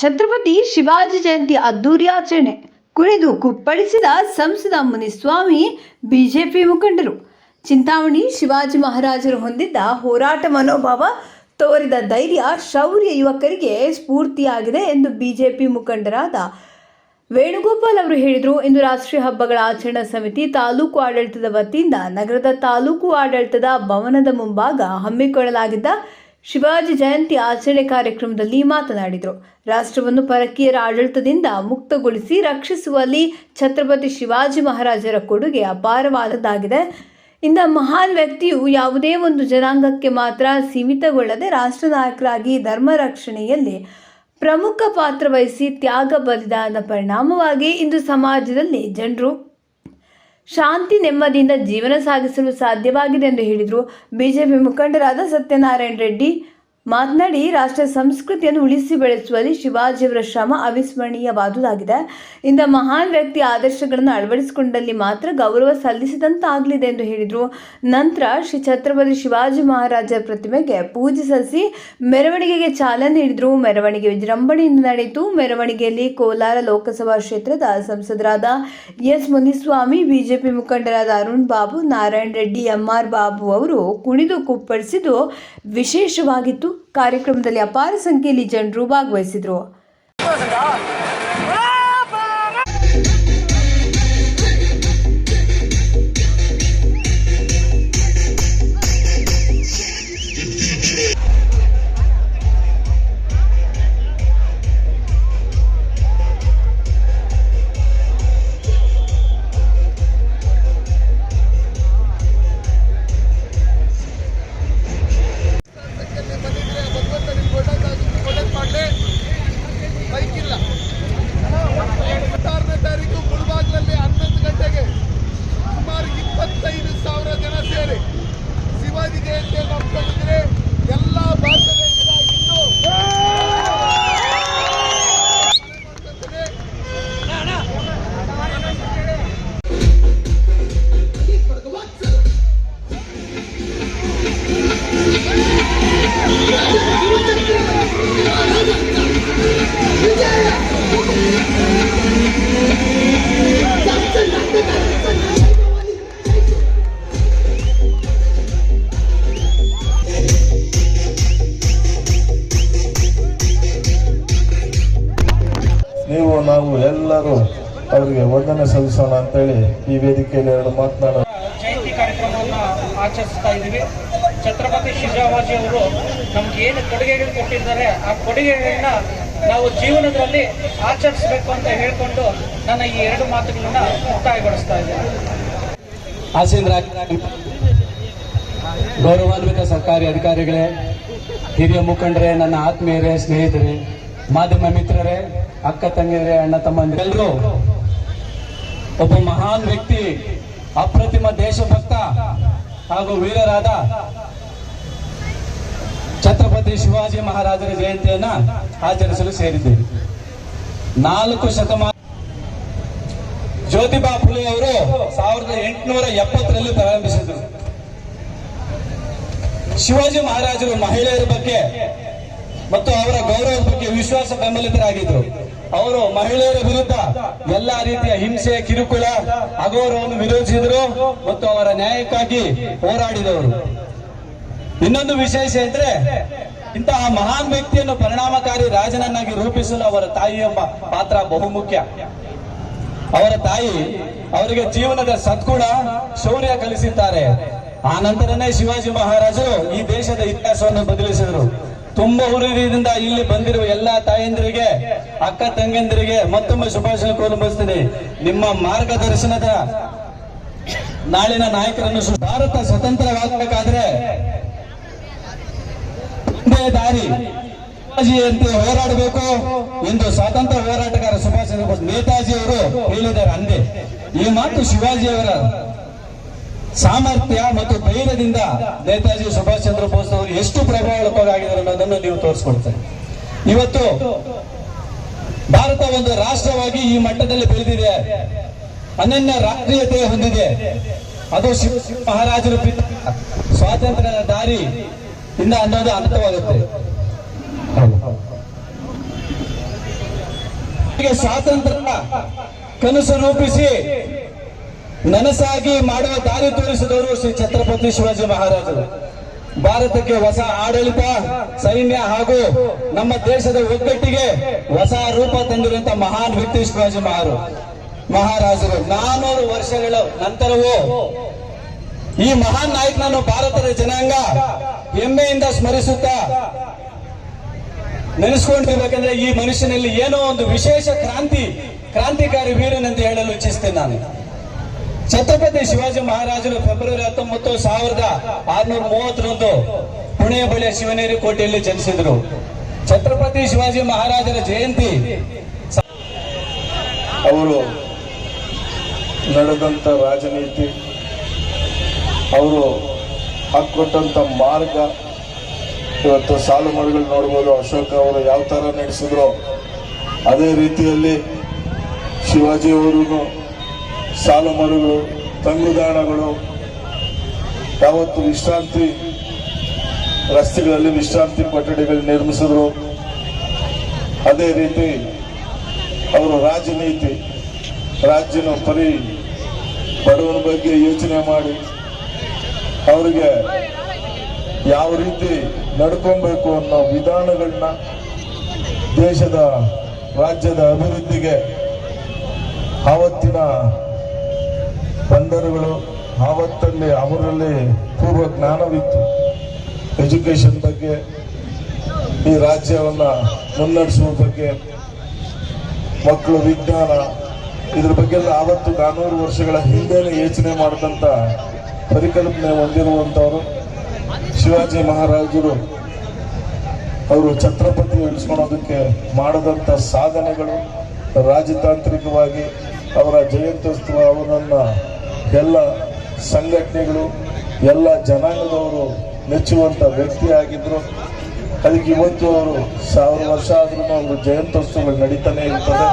ಛತ್ರಪತಿ ಶಿವಾಜಿ ಜಯಂತಿ ಅದ್ದೂರಿ ಆಚರಣೆ. ಕುಣಿದು ಕುಪ್ಪಳಿಸಿದ ಸಂಸದ ಮುನಿಸ್ವಾಮಿ ಬಿಜೆಪಿ ಮುಖಂಡರು. ಚಿಂತಾಮಣಿ ಶಿವಾಜಿ ಮಹಾರಾಜರು ಹೊಂದಿದ್ದ ಹೋರಾಟ ಮನೋಭಾವ ತೋರಿದ ಧೈರ್ಯ ಶೌರ್ಯ ಯುವಕರಿಗೆ ಸ್ಫೂರ್ತಿಯಾಗಿದೆ ಎಂದು ಬಿಜೆಪಿ ಮುಖಂಡರಾದ ವೇಣುಗೋಪಾಲ್ ಅವರು ಹೇಳಿದರು. ಇಂದು ರಾಷ್ಟ್ರೀಯ ಹಬ್ಬಗಳ ಆಚರಣಾ ಸಮಿತಿ ತಾಲೂಕು ಆಡಳಿತದ ವತಿಯಿಂದ ನಗರದ ತಾಲೂಕು ಆಡಳಿತದ ಭವನದ ಮುಂಭಾಗ ಹಮ್ಮಿಕೊಳ್ಳಲಾಗಿದ್ದ ಶಿವಾಜಿ ಜಯಂತಿ ಆಚರಣೆ ಕಾರ್ಯಕ್ರಮದಲ್ಲಿ ಮಾತನಾಡಿದರು. ರಾಷ್ಟ್ರವನ್ನು ಪರಕೀಯರ ಆಡಳಿತದಿಂದ ಮುಕ್ತಗೊಳಿಸಿ ರಕ್ಷಿಸುವಲ್ಲಿ ಛತ್ರಪತಿ ಶಿವಾಜಿ ಮಹಾರಾಜರ ಕೊಡುಗೆ ಅಪಾರವಾದದ್ದಾಗಿದೆ. ಇಂಥ ಮಹಾನ್ ವ್ಯಕ್ತಿಯು ಯಾವುದೇ ಒಂದು ಜನಾಂಗಕ್ಕೆ ಮಾತ್ರ ಸೀಮಿತಗೊಳ್ಳದೆ ರಾಷ್ಟ್ರ ನಾಯಕರಾಗಿ ಧರ್ಮ ರಕ್ಷಣೆಯಲ್ಲಿ ಪ್ರಮುಖ ಪಾತ್ರ ವಹಿಸಿ ತ್ಯಾಗ ಬಲಿದಾನದ ಪರಿಣಾಮವಾಗಿ ಇಂದು ಸಮಾಜದಲ್ಲಿ ಜನರು ಶಾಂತಿ ನೆಮ್ಮದಿಯಿಂದ ಜೀವನ ಸಾಗಿಸಲು ಸಾಧ್ಯವಾಗಿದೆ ಎಂದು ಹೇಳಿದರು. ಬಿಜೆಪಿ ಮುಖಂಡರಾದ ಸತ್ಯನಾರಾಯಣ ರೆಡ್ಡಿ ಮಾತನಾಡಿ ರಾಷ್ಟ್ರ ಸಂಸ್ಕೃತಿಯನ್ನು ಉಳಿಸಿ ಬೆಳೆಸುವಲ್ಲಿ ಶಿವಾಜಿಯವರ ಶ್ರಮ ಅವಿಸ್ಮರಣೀಯವಾದುದಾಗಿದೆ. ಇಂಥ ಮಹಾನ್ ವ್ಯಕ್ತಿ ಆದರ್ಶಗಳನ್ನು ಅಳವಡಿಸಿಕೊಂಡಲ್ಲಿ ಮಾತ್ರ ಗೌರವ ಸಲ್ಲಿಸಿದಂತಾಗಲಿದೆ ಎಂದು ಹೇಳಿದರು. ನಂತರ ಶ್ರೀ ಛತ್ರಪತಿ ಶಿವಾಜಿ ಮಹಾರಾಜರ ಪ್ರತಿಮೆಗೆ ಪೂಜೆ ಸಲ್ಲಿಸಿ ಮೆರವಣಿಗೆಗೆ ಚಾಲನೆ ನೀಡಿದರು. ಮೆರವಣಿಗೆ ವಿಜೃಂಭಣೆಯಿಂದ ನಡೆಯಿತು. ಮೆರವಣಿಗೆಯಲ್ಲಿ ಕೋಲಾರ ಲೋಕಸಭಾ ಕ್ಷೇತ್ರದ ಸಂಸದರಾದ ಎಸ್ ಮುನಿಸ್ವಾಮಿ, ಬಿಜೆಪಿ ಮುಖಂಡರಾದ ಅರುಣ್ ಬಾಬು, ನಾರಾಯಣ ರೆಡ್ಡಿ ಎಂಆರ್ ಬಾಬು ಅವರು ಕುಣಿದು ಕುಪ್ಪಳಿಸಿದ್ದು ವಿಶೇಷವಾಗಿತ್ತು. ಕಾರ್ಯಕ್ರಮದಲ್ಲಿ ಅಪಾರ ಸಂಖ್ಯೆಯಲ್ಲಿ ಜನರು ಭಾಗವಹಿಸಿದರು. ನೀವು ನಾವು ಎಲ್ಲರೂ ಅವರಿಗೆ ವಂದನೆ ಸಲ್ಲಿಸೋಣ ಅಂತೇಳಿ ಈ ವೇದಿಕೆಯಲ್ಲಿ ಎರಡು ಮಾತನಾಡೋಣ. ಜಯಂತಿ ಕಾರ್ಯಕ್ರಮವನ್ನು ಆಚರಿಸ್ತಾ ಇದ್ದೀವಿ. ಛತ್ರಪತಿ ಶಿವಾಜಿ ಅವರು ನಮ್ಗೆ ಏನು ಕೊಡುಗೆಗಳು ಕೊಟ್ಟಿದ್ದಾರೆ ಆ ಕೊಡುಗೆಗಳನ್ನ ನಾವು ಜೀವನದಲ್ಲಿ ಆಚರಿಸಬೇಕು ಅಂತ ಹೇಳ್ಕೊಂಡು ನನ್ನ ಈ ಎರಡು ಮಾತುಗಳನ್ನ ಮುಕ್ತಾಯಗೊಳಿಸ್ತಾ ಇದ್ದೇನೆ. ಗೌರವಾನ್ವಿತ ಸರ್ಕಾರಿ ಅಧಿಕಾರಿಗಳೇ ಹಿರಿಯ ಮುಖಂಡರೇ ನನ್ನ ಆತ್ಮೀಯರೇ ಸ್ನೇಹಿತರೇ ಮಾಧ್ಯಮ ಮಿತ್ರರೇ, ಅಕ್ಕ ತಂಗಿಯರೇ, ಅಣ್ಣ ತಮ್ಮಂದಿರೆಲ್ಲರೂ ಒಬ್ಬ ಮಹಾನ್ ವ್ಯಕ್ತಿ, ಅಪ್ರತಿಮ ದೇಶಭಕ್ತ ಹಾಗೂ ವೀರರಾದ ಛತ್ರಪತಿ ಶಿವಾಜಿ ಮಹಾರಾಜರ ಜಯಂತಿಯನ್ನ ಆಚರಿಸಲು ಸೇರಿದ್ದೇವೆ. ನಾಲ್ಕು ಶತಮಾನ ಜ್ಯೋತಿಬಾ ಫುಲೆ ಅವರು ಸಾವಿರದ ಎಂಟುನೂರ ಎಪ್ಪತ್ತರಲ್ಲಿ ಪ್ರಾರಂಭಿಸಿದರು. ಶಿವಾಜಿ ಮಹಾರಾಜರು ಮಹಿಳೆಯರ ಬಗ್ಗೆ ಮತ್ತು ಅವರ ಗೌರವದ ಬಗ್ಗೆ ವಿಶ್ವಾಸ ಬೆಂಬಲಿತರಾಗಿದ್ರು ಅವರು ಮಹಿಳೆಯರ ವಿರುದ್ಧ ಎಲ್ಲಾ ರೀತಿಯ ಹಿಂಸೆ, ಕಿರುಕುಳ ಅಗೌರವವನ್ನು ವಿರೋಧಿಸಿದರು ಮತ್ತು ಅವರ ನ್ಯಾಯಕ್ಕಾಗಿ ಹೋರಾಡಿದವರು. ಇನ್ನೊಂದು ವಿಶೇಷ ಇದ್ರೆ ಇಂತಹ ಮಹಾನ್ ವ್ಯಕ್ತಿಯನ್ನು ಪರಿಣಾಮಕಾರಿ ರಾಜನನ್ನಾಗಿ ರೂಪಿಸಲು ಅವರ ತಾಯಿ ಎಂಬ ಪಾತ್ರ ಬಹುಮುಖ್ಯ ಅವರ ತಾಯಿ ಅವರಿಗೆ ಜೀವನದ ಸದ್ಗುಣ ಶೌರ್ಯ ಕಲಿಸಿದ್ದಾರೆ. ಆ ನಂತರನೇ ಶಿವಾಜಿ ಮಹಾರಾಜರು ಈ ದೇಶದ ಇತಿಹಾಸವನ್ನು ಬದಲಿಸಿದರು. ತುಂಬ ಹುರಿದಿಂದ ಇಲ್ಲಿ ಬಂದಿರುವ ಎಲ್ಲಾ ತಾಯಂದಿರಿಗೆ, ಅಕ್ಕ ತಂಗಿಯಂದಿರಿಗೆ ಮತ್ತೊಮ್ಮೆ ಶುಭಾಶಯ ಕೋರಲು ಬಯಸ್ತೀನಿ ನಿಮ್ಮ ಮಾರ್ಗದರ್ಶನದ ನಾಳಿನ ನಾಯಕರನ್ನು ಭಾರತ ಸ್ವತಂತ್ರವಾಗಬೇಕಾದ್ರೆ ಒಂದೇ ದಾರಿ. ನೇತಾಜಿಯಂತೆ ಹೋರಾಡಬೇಕು ಎಂದು ಸ್ವಾತಂತ್ರ್ಯ ಹೋರಾಟಗಾರ ಸುಭಾಷ್ ಚಂದ್ರ ಬೋಸ್ ನೇತಾಜಿ ಅವರು ಹೇಳಿದ್ದಾರೆ ಅಂದೇ. ಈ ಮಾತು ಶಿವಾಜಿಯವರ ಸಾಮರ್ಥ್ಯ ಮತ್ತು ಧೈರ್ಯದಿಂದ ನೇತಾಜಿ ಸುಭಾಷ್ ಚಂದ್ರ ಬೋಸ್ ಅವರು ಎಷ್ಟು ಪ್ರಭಾವಳಕರಾಗಿದ್ದಾರೆ ಅನ್ನೋದನ್ನು ನೀವು ತೋರಿಸ್ಕೊಡ್ತಾರೆ ಇವತ್ತು ಭಾರತ ಒಂದು ರಾಷ್ಟ್ರವಾಗಿ ಈ ಮಟ್ಟದಲ್ಲಿ ಬೆಳೆದಿದೆ. ಅನನ್ಯ ರಾಷ್ಟ್ರೀಯತೆ ಹೊಂದಿದೆ. ಅದು ಶಿವ ಮಹಾರಾಜರು ಸ್ವಾತಂತ್ರ್ಯದ ದಾರಿ ಇಂದ ಅನ್ನೋದು ಅರ್ಥವಾಗುತ್ತೆ. ಸ್ವಾತಂತ್ರ್ಯ ಕನಸು ರೂಪಿಸಿ ನನಸಾಗಿ ಮಾಡುವ ದಾರಿ ತೋರಿಸಿದವರು ಶ್ರೀ ಛತ್ರಪತಿ ಶಿವಾಜಿ ಮಹಾರಾಜರು. ಭಾರತಕ್ಕೆ ಹೊಸ ಆಡಳಿತ, ಸೈನ್ಯ ಹಾಗೂ ನಮ್ಮ ದೇಶದ ಒಗ್ಗಟ್ಟಿಗೆ ಹೊಸ ರೂಪ ತಂದಿರುವಂತ ಮಹಾನ್ ವ್ಯಕ್ತಿ ಶಿವಾಜಿ ಮಹಾರು ಮಹಾರಾಜರು. ನಾನೂರು ವರ್ಷಗಳ ನಂತರವೂ ಈ ಮಹಾನ್ ನಾಯಕನನ್ನು ಭಾರತದ ಜನಾಂಗ ಹೆಮ್ಮೆಯಿಂದ ಸ್ಮರಿಸುತ್ತಾ ನೆನೆಸ್ಕೊಂಡಿರ್ಬೇಕಂದ್ರೆ ಈ ಮನುಷ್ಯನಲ್ಲಿ ಏನೋ ಒಂದು ವಿಶೇಷ ಕ್ರಾಂತಿ ಕ್ರಾಂತಿಕಾರಿ ವೀರನೆಂದು ಹೇಳಲು ಇಚ್ಛಿಸ್ತೇನೆ ನಾನು. ಛತ್ರಪತಿ ಶಿವಾಜಿ ಮಹಾರಾಜರು ಫೆಬ್ರವರಿ ಹತ್ತೊಂಬತ್ತು ಸಾವಿರದ ಆರ್ನೂರ ಮೂವತ್ತರಂದು ಪುಣೆಯ ಬಳಿಯ ಶಿವನೇರಿ ಕೋಟೆಯಲ್ಲಿ ಜನಿಸಿದರು. ಛತ್ರಪತಿ ಶಿವಾಜಿ ಮಹಾರಾಜರ ಜಯಂತಿ ಅವರು ನಡೆದಂತ ರಾಜನೀತಿ, ಅವರು ಹಾಕೊಟ್ಟಂತ ಮಾರ್ಗ, ಇವತ್ತು ಸಾಲು ಮರಗಳು ನೋಡ್ಬೋದು, ಅಶೋಕ ಅವರು ಯಾವ ಥರ ನಡೆಸಿದ್ರು, ಅದೇ ರೀತಿಯಲ್ಲಿ ಶಿವಾಜಿಯವರು ಸಾಲು ಮರುಗಳು ತಂಗುದಾಣಗಳು ಯಾವತ್ತು ವಿಶ್ರಾಂತಿ, ರಸ್ತೆಗಳಲ್ಲಿ ವಿಶ್ರಾಂತಿ ಕೊಠಡಿಗಳು ನಿರ್ಮಿಸಿದ್ರು. ಅದೇ ರೀತಿ ಅವರು ರಾಜನೀತಿ, ರಾಜ್ಯನ ಪರಿ ಬಡವನ ಬಗ್ಗೆ ಯೋಚನೆ ಮಾಡಿ, ಅವರಿಗೆ ಯಾವ ರೀತಿ ನಡ್ಕೊಬೇಕು ಅನ್ನೋ ವಿಧಾನಗಳನ್ನ ದೇಶದ, ರಾಜ್ಯದ ಅಭಿವೃದ್ಧಿಗೆ, ಆವತ್ತಿನ ಬಂದರುಗಳು ಆವತ್ತಲ್ಲಿ ಅವರಲ್ಲಿ ಪೂರ್ವ ಜ್ಞಾನವಿತ್ತು. ಎಜುಕೇಶನ್ ಬಗ್ಗೆ, ಈ ರಾಜ್ಯವನ್ನು ಮುನ್ನಡೆಸುವ ಬಗ್ಗೆ, ಮಕ್ಕಳು ವಿಜ್ಞಾನ, ಇದ್ರ ಬಗ್ಗೆ ಆವತ್ತು ನಾನೂರು ವರ್ಷಗಳ ಹಿಂದೆನೇ ಯೋಚನೆ ಮಾಡಿದಂಥ ಪರಿಕಲ್ಪನೆ ಹೊಂದಿರುವಂಥವರು ಶಿವಾಜಿ ಮಹಾರಾಜರು. ಅವರು ಛತ್ರಪತಿ ಉಳಿಸ್ಕೊಳೋದಕ್ಕೆ ಮಾಡಿದಂಥ ಸಾಧನೆಗಳು ರಾಜತಾಂತ್ರಿಕವಾಗಿ ಅವರ ಜಯಂತ್ಯೋತ್ಸವ ಅವರನ್ನ ಎಲ್ಲ ಸಂಘಟನೆಗಳು, ಎಲ್ಲ ಜನಾಂಗದವರು ಮೆಚ್ಚುವಂಥ ವ್ಯಕ್ತಿ ಆಗಿದ್ದರು ಅದಕ್ಕೆ ಇವತ್ತು ಅವರು ಸಾವಿರ ವರ್ಷ ಆದ್ರೂ ಅವರು ಜಯಂತ್ಯೋತ್ಸವಗಳು ನಡೀತಾನೆ ಇರ್ತದೆ.